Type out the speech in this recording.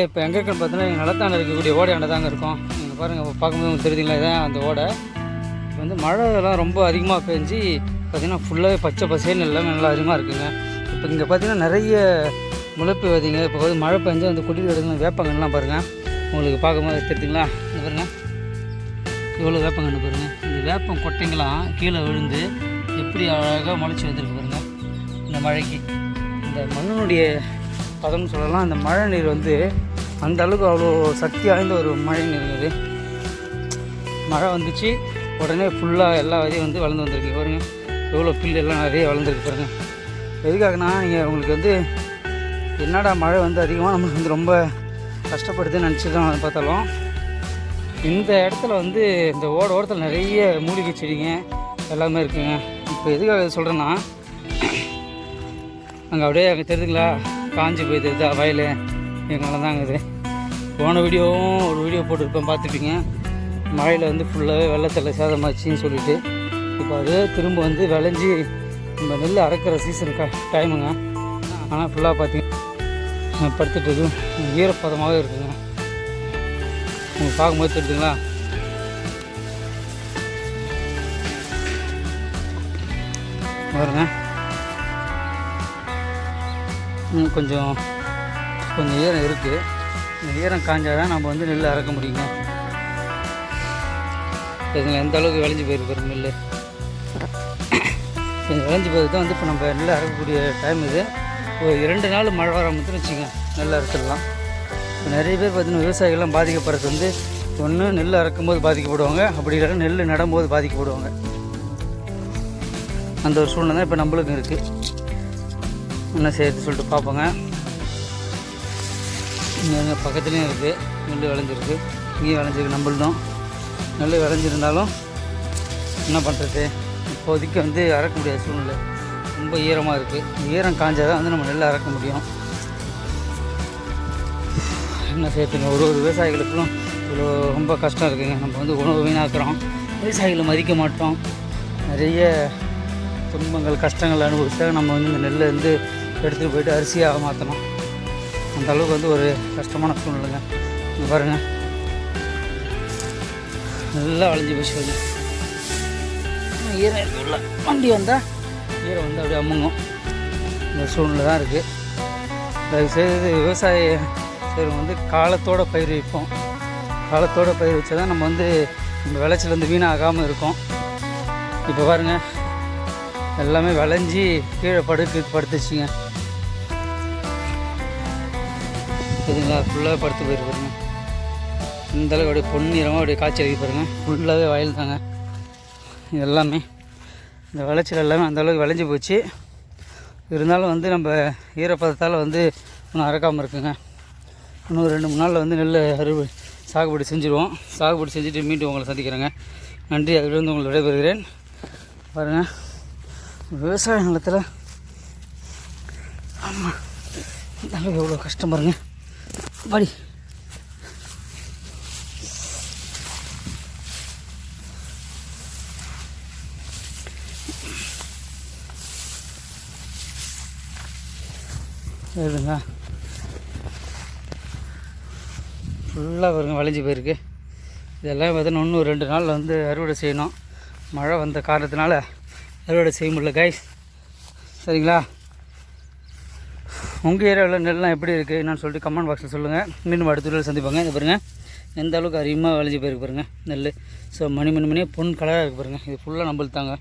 இப்போ எங்கே இருக்குன்னு பார்த்தீங்கன்னா எங்கள் நிலத்தாண்ட இருக்கக்கூடிய ஓடையாண்ட தாங்க இருக்கும். நீங்கள் பாருங்கள் பார்க்கும்போது உங்களுக்கு தெரியுதுங்களா இதான் அந்த ஓடை. இப்போ வந்து மழைலாம் ரொம்ப அதிகமாக பெஞ்சு பார்த்தீங்கன்னா ஃபுல்லாகவே பச்சை பசேன்னு எல்லாமே நல்லா அதிகமாக இருக்குங்க. இப்போ இங்கே பார்த்தீங்கன்னா நிறைய முளைப்பு விதைங்க இப்போ வந்து மழை பெஞ்சு அந்த குடிநீர் இடங்கள் வேப்பங்கன்னுலாம் பாருங்கள் உங்களுக்கு பார்க்கும்போது தெரியுதுங்களா? இந்த பாருங்கள் இவ்வளோ வேப்பங்கன்னு பாருங்கள் இந்த வேப்பம் கொட்டைங்களாம் கீழே விழுந்து எப்படி அழகாக முளைச்சி வந்திருக்கு பாருங்கள் இந்த மழைக்கு. இந்த மண்ணினுடைய பதம்னு சொல்லலாம் அந்த மழை நீர் வந்து அந்த அளவுக்கு அவ்வளோ சக்தி வாய்ந்த ஒரு மழை நீர் மழை வந்துச்சு உடனே ஃபுல்லாக எல்லா விதையும் வந்து வளர்ந்து வந்திருக்கு. பாருங்க எவ்வளோ புல் எல்லாம் நிறைய வளர்ந்துருக்கு பாருங்க. எதுக்காகனா நீங்கள் உங்களுக்கு வந்து என்னடா மழை வந்து அதிகமாக நம்மளுக்கு வந்து ரொம்ப கஷ்டப்படுதுன்னு நினச்சி தான் பார்த்தாலும் இந்த இடத்துல வந்து இந்த ஓட ஓரத்தில் நிறைய மூலிகை செடிங்க எல்லாமே இருக்குங்க. இப்போ எதுக்காக சொல்கிறேன்னா அங்கே அப்படியே அங்கே தெரியுதுங்களா? காஞ்சி போய் தெரியுதா வயல். இதனால தான் இருக்குது. போன வீடியோவும் ஒரு வீடியோ போட்டிருப்பேன் பார்த்துப்பீங்க. மழையில் வந்து ஃபுல்லாகவே வெள்ளத்தில் சேதமாச்சுன்னு சொல்லிட்டு. இப்போ அதே திரும்ப வந்து விளைஞ்சி நம்ம நெல் அறுக்கிற சீசனுக்கு டைமுங்க ஆனால் ஃபுல்லாக பார்த்தீங்கன்னா படுத்துட்டு இருக்கு ஈரப்பதமாகவே இருக்குங்க. நீங்கள் பார்க்கும்போது தெரியுதுங்களா? பாருங்க. கொஞ்சம் கொஞ்சம் ஈரம் இருக்குது இந்த ஈரம் காஞ்சால் தான் நம்ம வந்து நெல் அறக்க முடியுங்க இதுங்க எந்த அளவுக்கு விளைஞ்சி போயிருக்கு நெல் இது விளைஞ்சி போயிருக்கு தான் வந்து இப்போ நம்ம நெல் அறக்கக்கூடிய டைம் இது. ஒரு இரண்டு நாள் மழை வர மட்டும் வச்சுங்க நெல் அறுத்துடலாம் இப்போ நிறைய பேர் பார்த்தீங்கன்னா விவசாயிகள்லாம் பாதிக்கப்படுறது வந்து ஒன்று நெல் அறுக்கும்போது பாதிக்கப்படுவாங்க அப்படி இல்லைன்னா நெல் நடும்போது பாதிக்கப்படுவாங்க. அந்த ஒரு சூழ்நிலை தான் இப்போ நம்மளுக்கும் இருக்குது என்ன செய்யறது சொல்லிட்டு பார்ப்போங்க இங்கே பக்கத்துலேயும் இருக்குது நெல் விளைஞ்சிருக்கு. இங்கேயும் விளைஞ்சிருக்கு. நம்மள்தும் நெல் விளைஞ்சிருந்தாலும் என்ன பண்ணுறது இப்போதைக்கு வந்து அறக்க முடியாத சூழ்நிலை. ரொம்ப ஈரமாக இருக்குது ஈரம் காஞ்சால் தான் வந்து நம்ம நெல் அறக்க முடியும். என்ன செய்யறதுங்க? ஒரு ஒரு விவசாயிகளுக்கும் இவ்வளோ ரொம்ப கஷ்டம் இருக்குங்க. நம்ம வந்து உணவு வீணாக்குறோம். விவசாயிகளை மதிக்க மாட்டோம். நிறைய துன்பங்கள் கஷ்டங்கள் அனுபவிச்சா நம்ம வந்து இந்த நெல்லை வந்து எடுத்துகிட்டு போயிட்டு அரிசியாக மாற்றணும் அந்த அளவுக்கு வந்து ஒரு கஷ்டமான சூழ்நிலைங்க. இங்கே பாருங்கள் நல்லா வளைஞ்சி போச்சு வந்து ஈரம் இருக்கு உள்ள. வண்டி வந்தால் ஈரம் வந்து அப்படியே அம்முங்கும் இந்த சூழ்நிலை தான் இருக்குது தயவுசெய்து விவசாய செய்கிறவங்க வந்து காலத்தோட பயிர் வைப்போம். காலத்தோட பயிர் வச்சா தான் நம்ம வந்து இந்த விளைச்சல் வந்து வீணாகாமல் இருக்கும். இப்போ பாருங்கள் எல்லாமே விளைஞ்சி கீழே படுக்கு படுத்துச்சுங்க. சரிங்களா ஃபுல்லாக படுத்து போயிருப்பாருங்க இந்த இந்தளவுக்கு அப்படியே பொன்னிறமாக அப்படியே காய்ச்சி அடிக்க பாருங்க. ஃபுல்லாகவே வயல் தாங்க இது எல்லாமே. இந்த விளைச்சல் எல்லாமே அந்தளவுக்கு விளைஞ்சி போச்சு. இருந்தாலும் வந்து நம்ம ஈரப்பதத்தால் வந்து ஒன்றும் அறக்காமல் இருக்குங்க. இன்னும் ரெண்டு மூணு நாளில் வந்து நெல் அறுவடை சாகுபடி செஞ்சுருவோம். சாகுபடி செஞ்சுட்டு மீண்டும் உங்களை சந்திக்கிறேங்க. நன்றி. அதிலிருந்து உங்களை விடைபெறுகிறேன். பாருங்கள் விவசாய நிலத்தில் ஆமாம் இந்த எவ்வளோ கஷ்டம் பாருங்கள் படி சரிங்க ஃபுல்லாக வருங்க வளைஞ்சி போயிருக்கு. இதெல்லாம் பார்த்தீங்கன்னா இன்னும் ஒரு ரெண்டு நாளில் வந்து அறுவடை செய்யணும். மழை வந்த காரணத்தினால அறுவடை செய்ய முடியல கைஸ் சரிங்களா? உங்கள் ஏரியாவில் நெல்லாம் எப்படி இருக்குது என்னன்னு சொல்லிட்டு கமெண்ட் பாக்ஸில் சொல்லுங்கள் மீண்டும் அடுத்த வீடியோவில் சந்திப்பாங்க. இது பாருங்கள் எந்த அளவுக்கு அதிகமாக விளைஞ்சி போயிருக்கு பாருங்கள் நெல் ஸோ மணி மணி மணியாக பொன் கலராக இருக்குது பாருங்கள் இது ஃபுல்லாக நம்மளுக்கு தாங்க